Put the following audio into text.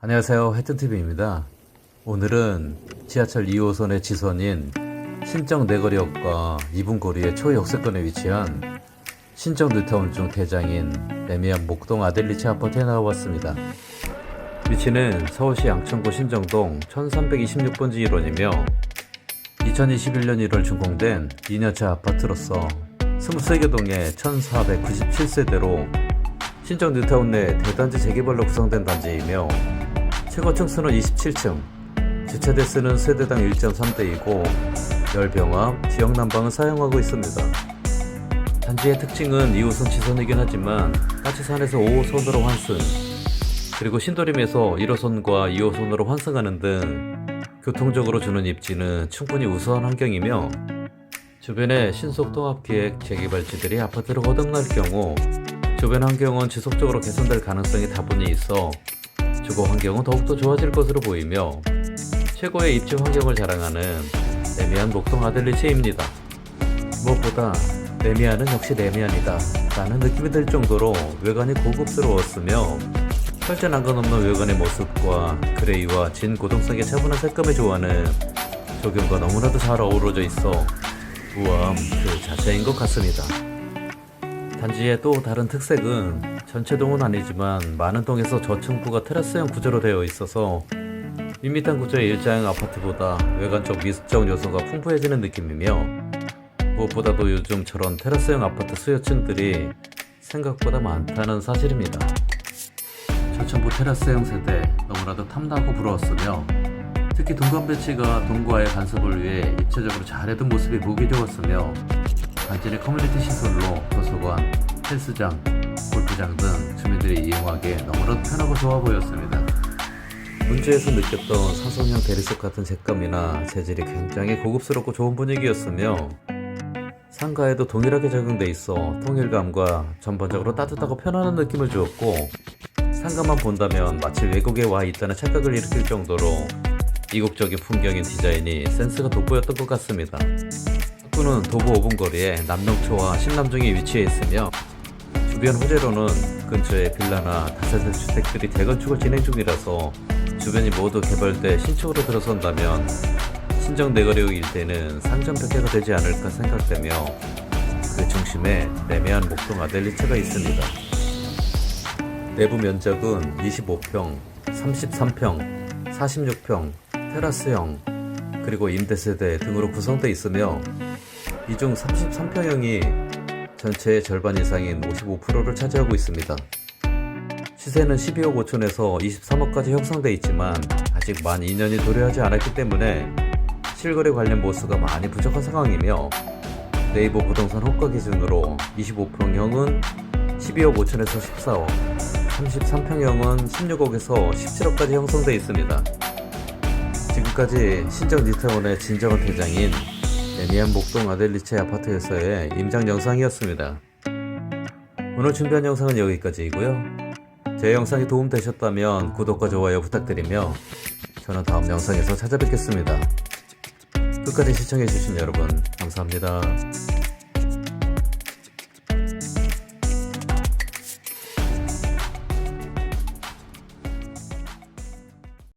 안녕하세요. 해튼TV입니다. 오늘은 지하철 2호선의 지선인 신정 내거리역과 이분거리의 초역세권에 위치한 신정 뉴타운 중 대장인 레미안 목동 아델리체 아파트에 나와봤습니다. 위치는 서울시 양천구 신정동 1326번지 1원이며 2021년 1월 준공된 2년차 아파트로서 23개 동의 1497세대로 신정 뉴타운 내 대단지 재개발로 구성된 단지이며 최고 층 수는 27층, 주차 대 수는 세대당 1.3대이고 열병합, 지역 난방을 사용하고 있습니다. 단지의 특징은 2호선 지선이긴 하지만 까치산에서 5호선으로 환승, 그리고 신도림에서 1호선과 2호선으로 환승하는 등 교통적으로 주는 입지는 충분히 우수한 환경이며 주변에 신속 통합기획 재개발지들이 아파트를 거듭날 경우 주변 환경은 지속적으로 개선될 가능성이 다분히 있어 주거 환경은 더욱더 좋아질 것으로 보이며 최고의 입지 환경을 자랑하는 레미안 목동 아들리체입니다. 무엇보다 레미안은 역시 레미안이다 라는 느낌이 들 정도로 외관이 고급스러웠으며 철제 난간 없는 외관의 모습과 그레이와 진 고동성의 차분한 색감에 좋아하는 조경과 너무나도 잘 어우러져 있어 우아함 그 자체인 것 같습니다. 단지의 또 다른 특색은 전체 동은 아니지만 많은 동에서 저층부가 테라스형 구조로 되어 있어서 밋밋한 구조의 일자형 아파트보다 외관적 미숙적 요소가 풍부해지는 느낌이며 무엇보다도 요즘처럼 테라스형 아파트 수요층들이 생각보다 많다는 사실입니다. 저층부 테라스형 세대 너무나도 탐나고 부러웠으며 특히 동간 배치가 동과의 간섭을 위해 입체적으로 잘해둔 모습이 보기 좋았으며 단지 내 커뮤니티 시설로 도서관, 헬스장, 골프장 등 주민들이 이용하기에 너무나도 편하고 좋아 보였습니다. 문주에서 느꼈던 사선형 대리석 같은 색감이나 재질이 굉장히 고급스럽고 좋은 분위기였으며 상가에도 동일하게 적용돼 있어 통일감과 전반적으로 따뜻하고 편안한 느낌을 주었고 상가만 본다면 마치 외국에 와 있다는 착각을 일으킬 정도로 이국적인 풍경인 디자인이 센스가 돋보였던 것 같습니다. 학구는 도보 5분 거리에 남농초와 신남중에 위치해 있으며 주변 호재로는 근처에 빌라나 다세대 주택들이 대건축을 진행 중이라서 주변이 모두 개발돼 신축으로 들어선다면 신정 내거리역 일대는 상점 100개가 되지 않을까 생각되며 그 중심에 레미안 목동 아델리체가 있습니다. 내부 면적은 25평, 33평, 46평, 테라스형, 그리고 임대세대 등으로 구성되어 있으며 이 중 33평형이 전체의 절반 이상인 55%를 차지하고 있습니다. 시세는 12억 5천에서 23억까지 형성돼 있지만 아직 만 2년이 도래하지 않았기 때문에 실거래 관련 보수가 많이 부족한 상황이며 네이버 부동산 호가 기준으로 25평형은 12억 5천에서 14억, 33평형은 16억에서 17억까지 형성돼 있습니다. 지금까지 신정 뉴타운의 진정한 대장인 애니안 목동 아델리체 아파트에서의 임장 영상이었습니다. 오늘 준비한 영상은 여기까지이고요. 제 영상이 도움되셨다면 구독과 좋아요 부탁드리며 저는 다음 영상에서 찾아뵙겠습니다. 끝까지 시청해주신 여러분 감사합니다.